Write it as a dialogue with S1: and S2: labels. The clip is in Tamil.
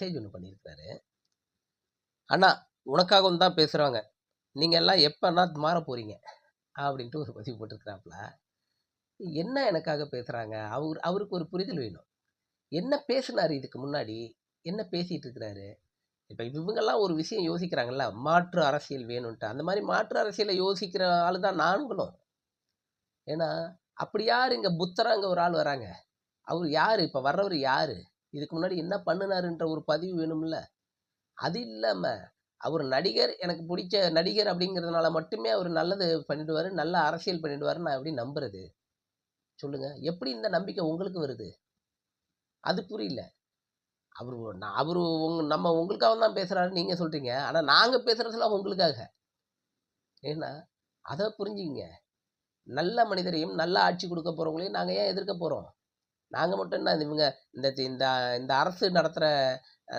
S1: மெசேஜ் ஒன்று பண்ணியிருக்கிறாரு அண்ணா உனக்காகவும் தான் பேசுகிறாங்க நீங்கள் எல்லாம் எப்போன்னா மாற போகிறீங்க அப்படின்ட்டு ஒரு பதிவு போட்டிருக்கிறாப்புல. என்ன எனக்காக பேசுகிறாங்க அவர் அவருக்கு ஒரு புரிதல் வேணும். என்ன பேசினார் இதுக்கு முன்னாடி? என்ன பேசிகிட்டு இருக்கிறாரு இப்போ இவங்கெல்லாம் ஒரு விஷயம் யோசிக்கிறாங்கல்ல மாற்று அரசியல் வேணும்ன்ட்டு. அந்த மாதிரி மாற்று அரசியலை யோசிக்கிற ஆள் தான் நான்களும் ஏன்னா அப்படி யார் இங்கே புத்தராங்க ஒரு ஆள் வராங்க? அவர் யார்? இப்போ வர்றவர் யார்? இதுக்கு முன்னாடி என்ன பண்ணினாருன்ற ஒரு பதிவு வேணும்ல? அது இல்லாமல் அவர் நடிகர் எனக்கு பிடிச்ச நடிகர் அப்படிங்கிறதுனால மட்டுமே அவர் நல்லது பண்ணிடுவார் நல்ல அரசியல் பண்ணிடுவார் நான் எப்படி நம்புறது? சொல்லுங்கள் எப்படி இந்த நம்பிக்கை உங்களுக்கு வருது? அது புரியல. அவர் நான் அவர் உங்க நம்ம உங்களுக்காக தான் பேசுகிறாரு நீங்கள் சொல்கிறீங்க ஆனால் நாங்கள் பேசுகிறதுலாம் உங்களுக்காக. ஏன்னா அதை புரிஞ்சுங்க நல்ல மனிதரையும் நல்ல ஆட்சி கொடுக்க போகிறவங்களையும் நாங்கள் ஏன் எதிர்க்க போகிறோம் நாங்கள் மட்டும் என்ன இவங்க இந்த இந்த இந்த அரசு நடத்துகிற